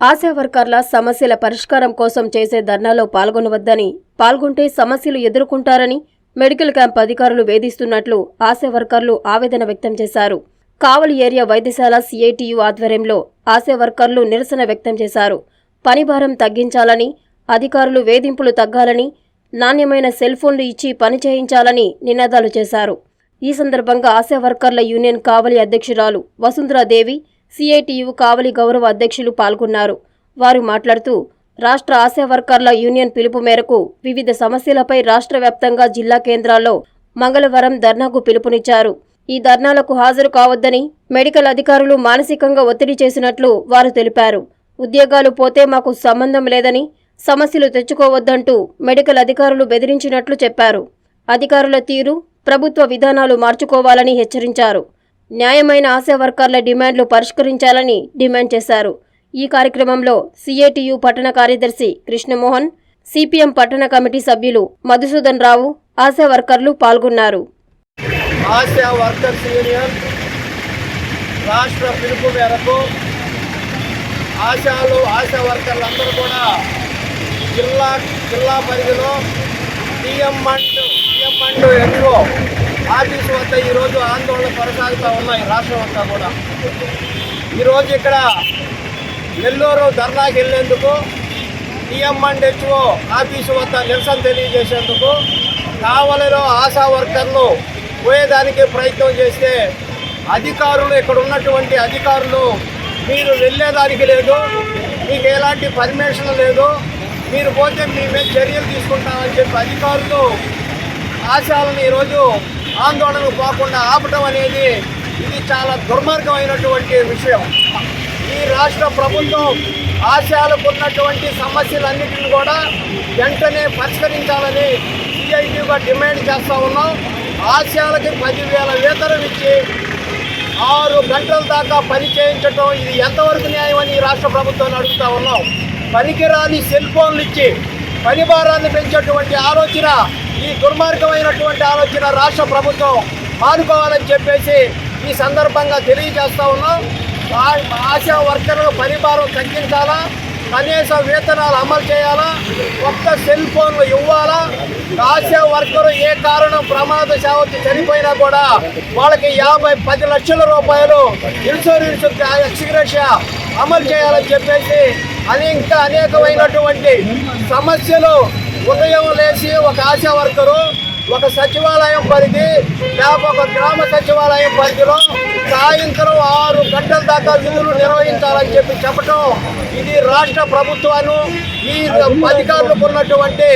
ఆశా వర్కర్ల సమస్యల పరిష్కారం కోసం చేసే ధర్నాలో పాల్గొనవద్దని పాల్గొంటే సమస్యలు ఎదుర్కొంటారని మెడికల్ క్యాంప్ అధికారులు వేధిస్తున్నట్లు ఆశా వర్కర్లు ఆవేదన వ్యక్తం చేశారు. కావలి ఏరియా వైద్యశాల సిఐటియు ఆధ్వర్యంలో ఆశా వర్కర్లు నిరసన వ్యక్తం చేశారు. పనిభారం తగ్గించాలని అధికారులు వేధింపులు తగ్గాలని నాణ్యమైన సెల్ ఫోన్లు ఇచ్చి పని చేయించాలని నినాదాలు చేశారు. ఈ సందర్భంగా ఆశా వర్కర్ల యూనియన్ కావలి అధ్యక్షురాలు వసుంధరాదేవి సిఐటియు కావలి గౌరవ అధ్యక్షులు పాల్గొన్నారు. వారు మాట్లాడుతూ రాష్ట్ర ఆశా వర్కర్ల యూనియన్ పిలుపు మేరకు వివిధ సమస్యలపై రాష్ట్ర వ్యాప్తంగా జిల్లా కేంద్రాల్లో మంగళవారం ధర్నాకు పిలుపునిచ్చారు. ఈ ధర్నాలకు హాజరు కావద్దని మెడికల్ అధికారులు మానసికంగా ఒత్తిడి చేసినట్లు వారు తెలిపారు. ఉద్యోగాలు పోతే మాకు సంబంధం లేదని సమస్యలు తెచ్చుకోవద్దంటూ మెడికల్ అధికారులు బెదిరించినట్లు చెప్పారు. అధికారుల తీరు ప్రభుత్వ విధానాలు మార్చుకోవాలని హెచ్చరించారు. న్యాయమైన ఆశా వర్కర్ల డిమాండ్లు పరిష్కరించాలని డిమాండ్ చేశారు. ఈ కార్యక్రమంలో సిఐటియు పట్టణ కార్యదర్శి కృష్ణమోహన్ సిపిఎం పట్టణ కమిటీ సభ్యులు మధుసూదన్ రావు ఆశా వర్కర్లు పాల్గొన్నారు. ఆశా వర్కర్స్ యూనియన్ రాష్ట్ర పిలుపు మేరకు ఆశాలు ఆశా వర్కర్లందరూ కూడా జిల్లా జిల్లా పరిధిలో TM and TM and NO office చేత ఈరోజు ఆందోళన కొనసాగుతూ ఉన్నాయి రాష్ట్రం అంతా కూడా. ఈరోజు ఇక్కడ నెల్లూరు ధర్నాకి వెళ్ళేందుకు టీఎం అండ్ హెచ్ఓ ఆఫీసు వద్ద నిరసన తెలియజేసేందుకు కావలిలో ఆశా వర్కర్లు పోయేదానికి ప్రయత్నం చేస్తే అధికారులు ఇక్కడ ఉన్నటువంటి అధికారులు మీరు వెళ్ళేదానికి లేదు మీకు ఎలాంటి పర్మిషన్ లేదు మీరు పోతే మీ మీద చర్యలు తీసుకుంటామని చెప్పి అధికారులు ఆశయాలను ఈరోజు ఆందోళనకు పోకుండా ఆపటం అనేది ఇది చాలా దుర్మార్గమైనటువంటి విషయం. ఈ రాష్ట్ర ప్రభుత్వం ఆశయాలకు ఉన్నటువంటి సమస్యలన్నింటిని కూడా వెంటనే పరిష్కరించాలని సిఐటిగా డిమాండ్ చేస్తూ ఉన్నాం. ఆశయాలకి పదివేల వేతనం ఇచ్చి ఆరు గంటల దాకా పని చేయించడం ఇది ఎంతవరకు న్యాయం అని ఈ రాష్ట్ర ప్రభుత్వాన్ని అడుగుతా ఉన్నాం. పనికిరాని సెల్ ఫోన్లు ఇచ్చి పని భారాన్ని పెంచేటువంటి ఆలోచన ఈ దుర్మార్గమైనటువంటి ఆలోచన రాష్ట్ర ప్రభుత్వం మానుకోవాలని చెప్పేసి ఈ సందర్భంగా తెలియజేస్తా ఉన్నాం. ఆ- ఆశా వర్కర్ల పరిభారం తగ్గించాలా? కనీస వేతనాలు అమలు చేయాలా? కొత్త సెల్ ఫోన్లు ఇవ్వాలా? ఆశా వర్కరు ఏ కారణం ప్రమాద సేవకి చనిపోయినా కూడా వాళ్ళకి యాభై పది లక్షల రూపాయలు ఇన్సూరెన్స్ ఎక్స్గ్రేషియా అమలు చేయాలని చెప్పేసి అనేక ఇంకా అనేకమైనటువంటి సమస్యలు ఉదయం ఒక ఆశా వర్కరు ఒక సచివాలయం పరిధి లేకపోతే ఒక గ్రామ సచివాలయం పరిధిలో సాయంత్రం ఆరు గంటల దాకా విధులు నిర్వహించాలని చెప్పి చెప్పడం ఇది రాష్ట్ర ప్రభుత్వాన్ని ఈ అధికారులకు ఉన్నటువంటి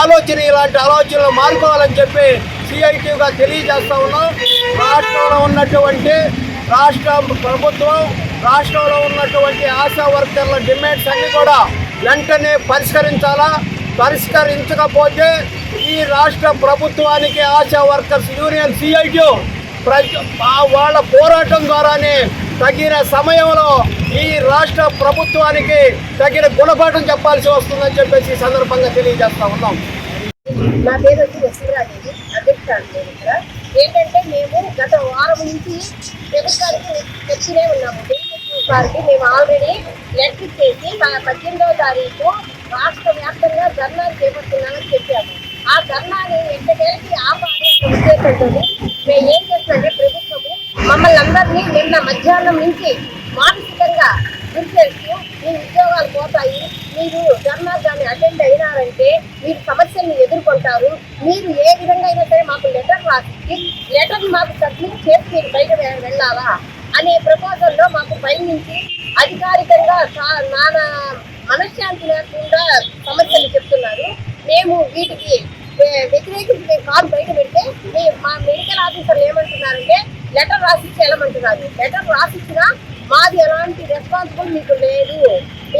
ఆలోచన ఇలాంటి ఆలోచనలు మారుకోవాలని చెప్పి సిఐటిగా తెలియజేస్తా ఉన్నాం. రాష్ట్రంలో ఉన్నటువంటి రాష్ట్ర ప్రభుత్వం రాష్ట్రంలో ఉన్నటువంటి ఆశా వర్కర్ల డిమాండ్స్ అన్ని కూడా వెంటనే పరిష్కరించాలా? పరిష్కరించకపోతే ఈ రాష్ట్ర ప్రభుత్వానికి ఆశా వర్కర్స్ యూనియన్ సిఐటి వాళ్ళ పోరాటం ద్వారానే తగిన సమయంలో ఈ రాష్ట్ర ప్రభుత్వానికి తగిన గుణపాఠం చెప్పాల్సి వస్తుందని చెప్పేసి ఈ సందర్భంగా తెలియజేస్తా ఉన్నాం. నా పేరు వచ్చి వసుంధరాదేవి అధ్యక్షురాలు ఇక్కడ. ఏంటంటే మేము గత వారం నుంచి ప్రభుత్వానికి తెచ్చినే ఉన్నాము. డీఎస్పీ గారికి మేము ఆల్రెడీ లెటర్ చేసి పద్దెనిమిదవ తారీఖు రాష్ట్ర వ్యాప్తంగా ధర్నాలు చేపడుతున్నామని చెప్పాము. ఆ ధర్నాని ఎంతకేళ్ళకి ఆపాలి ఉద్దేశంతో మేము ఏం చేస్తున్నామంటే ప్రభుత్వము మమ్మల్ని అందరినీ నిన్న మధ్యాహ్నం నుంచి మానసికంగా గుర్తేస్తూ మీ ఉద్యోగాలు పోతాయి మీరు ధర్నా కానీ అటెండ్ అయినారంటే మీరు సమస్యల్ని ఎదుర్కొంటారు మీరు ఏ విధంగా అయినా సరే మాకు లెటర్ రాసి లెటర్ మాకు సబ్మిట్ చేసి మీరు బయట వెళ్ళాలా? అనే ప్రపోజల్లో మాకు పైనుంచి అధికారికంగా నానా మనశ్శాంతి లేకుండా సమస్యలు చెప్తున్నారు. మేము వీటికి వ్యతిరేకించి మేము కాదు బయట పెడితే మీ మా మెడికల్ ఆఫీసర్లు ఏమంటున్నారంటే లెటర్ రాసిచ్చి వెళ్ళమంటున్నారు. లెటర్ రాసిచ్చినా మాది ఎలాంటి రెస్పాన్సిబుల్ మీకు లేదు.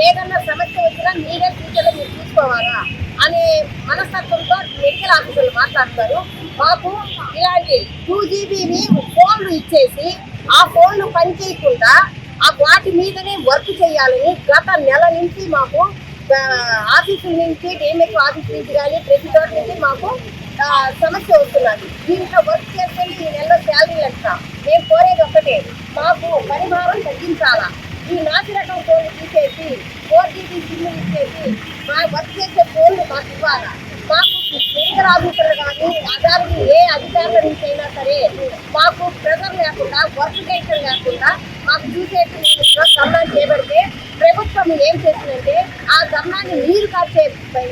ఏదన్నా సమస్య వచ్చినా మీరే ఫ్యూచర్లో మీరు చూసుకోవాలా అనే మనస్తత్వంతో మెడికల్ ఆఫీసర్లు మాట్లాడతారు మాకు ఇలాంటి టూ జీబీని ఫోన్లు ఇచ్చేసి ఆ ఫోన్లు పనిచేయకుండా ఆ వాటి మీదనే వర్క్ చేయాలని గత నెల నుంచి మాకు ఆఫీస్ ఆఫీసుల నుంచి డిఎంఎస్ ఆఫీస్ నుంచి కానీ ప్రతి చోట నుంచి మాకు సమస్య వస్తున్నది. దీంట్లో వర్క్ చేస్తే ఈ నెలలో శాలరీ ఎంత? మేము కోరేది ఒకటే మాకు పరిహారం తగ్గించాలా? ఈ నాసి రకం ఫోన్లు తీసేసి ఫోర్ జీబీ సిమ్ ఇచ్చేసి మా వర్క్ చేసే ఫోన్లు మాకు ఇవ్వాలా? మాకు కేంద్ర ఆఫీసర్లు కానీ అదానికి ఏ అధికారుల నుంచి అయినా సరే మాకు ప్రెజర్ లేకుండా వర్క్ టెన్షన్ లేకుండా మాకు చూసే ధర్నా చేపడితే ప్రభుత్వం ఏం చేసిందంటే ఆ ధర్నాన్ని నీరు కాచే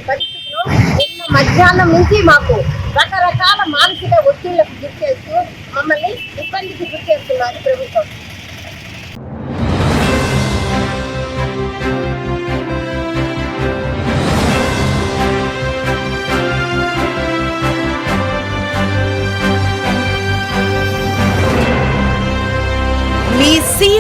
పరిస్థితిలో నిన్న మధ్యాహ్నం నుంచి మాకు రకరకాల మానసిక ఒత్తిళ్ళకు గురి చేస్తూ మమ్మల్ని ఇబ్బందికి గురి చేస్తున్నారు ప్రభుత్వం.